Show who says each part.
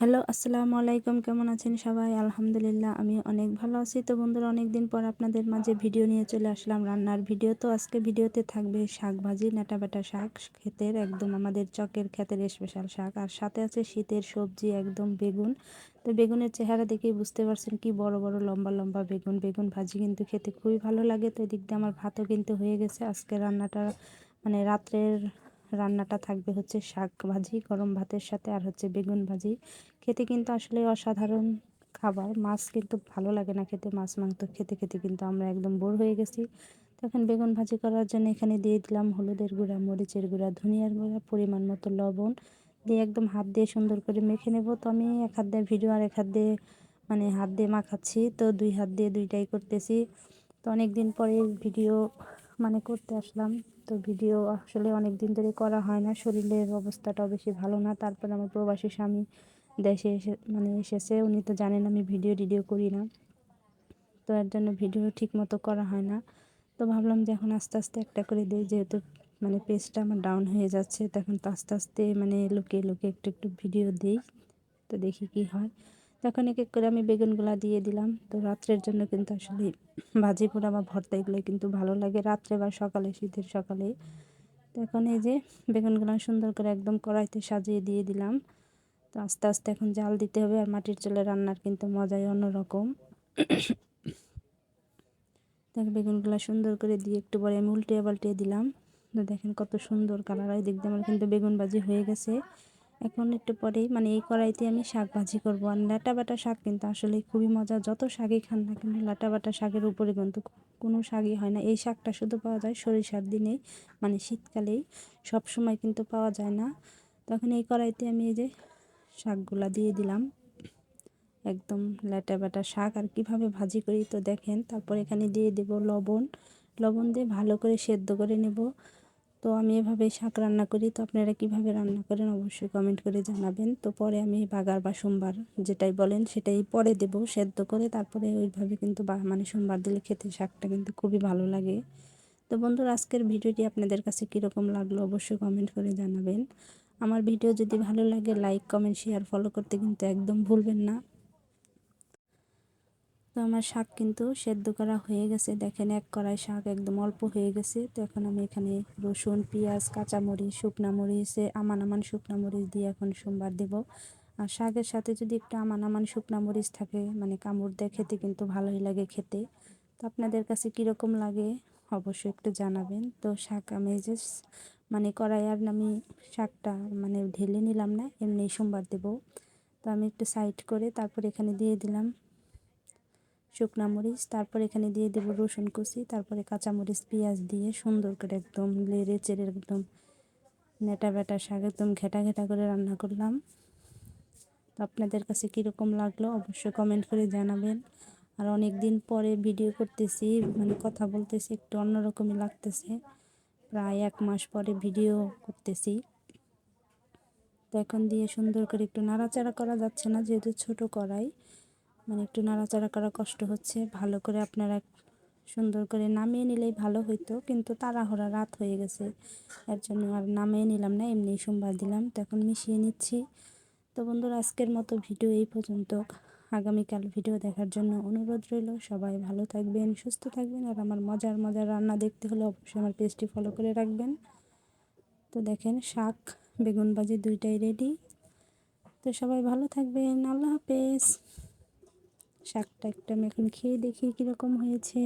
Speaker 1: Hello, আসসালামু আলাইকুম। কেমন আছেন সবাই? আলহামদুলিল্লাহ আমি অনেক ভালো আছি। তো বন্ধুরা অনেক দিন পর আপনাদের মাঝে ভিডিও নিয়ে চলে আসলাম রান্নার ভিডিও। তো আজকে ভিডিওতে থাকবে শাক ভাজি নেটা বেটা শাক, ক্ষেতের একদম আমাদের চকের ক্ষেতের স্পেশাল শাক। আর সাথে আছে শীতের সবজি, একদম বেগুন। তো বেগুনের চেহারা দেখেই বুঝতে পারছেন কি বড় বড়, লম্বা লম্বা বেগুন। বেগুন ভাজি কিন্তু খেতে খুবই ভালো লাগে। তো এদিক দিয়ে আমার ভাতও কিন্তু হয়ে গেছে। আজকে রান্নাটা মানে রাত্রের রান্নাটা থাকবে হচ্ছে শাক ভাজি, গরম ভাতের সাথে আর হচ্ছে বেগুন ভাজি। খেতে কিন্তু আসলে অসাধারণ খাবার। মাছ কিন্তু ভালো লাগে না খেতে, মাছ, মাংস খেতে খেতে কিন্তু আমরা একদম বোর হয়ে গেছি। তখন বেগুন ভাজি করার জন্য এখানে দিয়ে দিলাম হলুদের গুঁড়া, মরিচের গুঁড়া, ধনিয়ার গুঁড়া, পরিমাণ মতো লবণ। দিয়ে একদম হাত দিয়ে সুন্দর করে মেখে নেব। তো আমি এক হাত দিয়ে ভিডিও আর এক হাত দিয়ে মানে হাত দিয়ে মাখাচ্ছি। তো দুই হাত দিয়ে দুইটাই করতেছি। তো অনেক দিন পরে ভিডিও মানে করতে আসলাম। তো ভিডিও আসলে অনেক দিন ধরে করা হয় না। শরীরের অবস্থাটাও বেশি ভালো না। তারপরে আমার প্রবাসী স্বামী দেশে এসে মানে এসেছে। উনি তো জানেন আমি ভিডিও টিডিও করি না। তো এর জন্য ভিডিও ঠিক মতো করা হয় না। তো ভাবলাম যে এখন আস্তে আস্তে একটা করে দিই। যেহেতু মানে পেজটা আমার ডাউন হয়ে যাচ্ছে তখন তো আস্তে আস্তে মানে লুকিয়ে লুকিয়ে একটু একটু ভিডিও দিই। তো দেখি কি হয়। তখন এক এক করে আমি বেগুনগুলা দিয়ে দিলাম। তো রাত্রের জন্য কিন্তু আসলে ভাজি পোড়া বা ভর্তা এগুলো কিন্তু ভালো লাগে রাত্রে বা সকালে, শীতের সকালে। তো এখন এই যে বেগুনগুলো সুন্দর করে একদম কড়াইতে সাজিয়ে দিয়ে দিলাম। তো আস্তে আস্তে এখন জাল দিতে হবে আর মাটির চুলে রান্নার কিন্তু মজাই অন্যরকম। দেখ বেগুনগুলো সুন্দর করে দিয়ে একটু পরে আমি উল্টে পাল্টে দিলাম। তো দেখেন কত সুন্দর কালার হয়, দেখতে আমার কিন্তু বেগুন ভাজি হয়ে গেছে। এখন একটু পরেই মানে এই কড়াইতে আমি শাক ভাজি করব। আর ল্যাটা বাটা শাক কিন্তু আসলে খুবই মজা যত শাকই খান না কিন্তু ল্যাটা বাটা শাকের উপরে কিন্তু কোনো শাকই হয় না। এই শাকটা শুধু পাওয়া যায় সরিষার দিনে মানে শীতকালেই। সব সময় কিন্তু পাওয়া যায় না। তখন এই কড়াইতে আমি এই যে শাকগুলা দিয়ে দিলাম। একদম ল্যাটা বাটা শাক। আর কীভাবে ভাজি করি তো দেখেন, তারপর এখানে দিয়ে দেব লবণ। লবণ দিয়ে ভালো করে সেদ্ধ করে নেব। তো আমি এভাবে শাক রান্না করি। তো আপনারা কীভাবে রান্না করেন অবশ্যই কমেন্ট করে জানাবেন। তো পরে আমি বাগার বা সোমবার যেটাই বলেন সেটাই পরে দেব সেদ্ধ করে। তারপরে ওইভাবে কিন্তু মানে সোমবার দিলে খেতে শাকটা কিন্তু খুবই ভালো লাগে। তো বন্ধুরা, আজকের ভিডিওটি আপনাদের কাছে কীরকম লাগল অবশ্যই কমেন্ট করে জানাবেন। আমার ভিডিও যদি ভালো লাগে লাইক কমেন্ট শেয়ার ফলো করতে কিন্তু একদম ভুলবেন না। তো আমার শাক কিন্তু সেদ্ধ করা হয়ে গেছে। দেখেন এক কড়াই শাক একদম অল্প হয়ে গেছে। তো এখন আমি এখানে রসুন, পেঁয়াজ, কাঁচামরিচ, শুকনা মরিচে, আমান আমান শুকনা মরিচ দিয়ে এখন সোমবার দেব। আর শাকের সাথে যদি একটু আমান আমান শুকনা মরিচ থাকে মানে কামড় দেয়, খেতে কিন্তু ভালোই লাগে খেতে। তো আপনাদের কাছে কীরকম লাগে অবশ্যই একটু জানাবেন। তো শাক আমি যে মানে কড়াই আর আমি শাকটা মানে ঢেলে নিলাম না, এমনি সোমবার দেব। তো আমি একটু সাইড করে তারপর এখানে দিয়ে দিলাম শুকনা মরিচ তারপর এখানে দিয়ে দেবো রসুন কুচি, তারপরে কাঁচামরিচ, পেঁয়াজ দিয়ে সুন্দর করে একদম লেড়ে চেড়ে একদম নেটা বেটা শাক একদম ঘেটা ঘেটা করে রান্না করলাম। তো আপনাদের কাছে কীরকম লাগল অবশ্যই কমেন্ট করে জানাবেন। আর অনেক দিন পরে ভিডিও করতেছি মানে কথা বলতেছি, একটু অন্যরকমই লাগতেছে। প্রায় এক মাস পরে ভিডিও করতেছি। তো এখন দিয়ে সুন্দর করে একটু নাড়াচাড়া করা যাচ্ছে না, যেহেতু ছোট কড়াই। মানে একটু নাড়াচাড়া করা কষ্ট হচ্ছে। ভালো করে আপনারা সুন্দর করে নামিয়ে নিলেই ভালো হইতো, কিন্তু তাড়াহড়া রাত হয়ে গেছে। এর জন্য আর নামিয়ে নিলাম না এমনি সোমবার দিলাম, তো এখন মিশিয়ে নিচ্ছি। তো বন্ধুরা, আজকের মতো ভিডিও এই পর্যন্ত। আগামীকাল ভিডিও দেখার জন্য অনুরোধ রইল। সবাই ভালো থাকবেন, সুস্থ থাকবেন, আর আমার মজার মজার রান্না দেখতে হলে অবশ্যই আমার পেজটি ফলো করে রাখবেন। তো দেখেন, শাক বেগুন বাজি দুইটাই রেডি তো সবাই ভালো থাকবেন, আল্লাহ হাফেজ। শাকটা একটা আমি এখন খেয়ে দেখি কীরকম হয়েছে।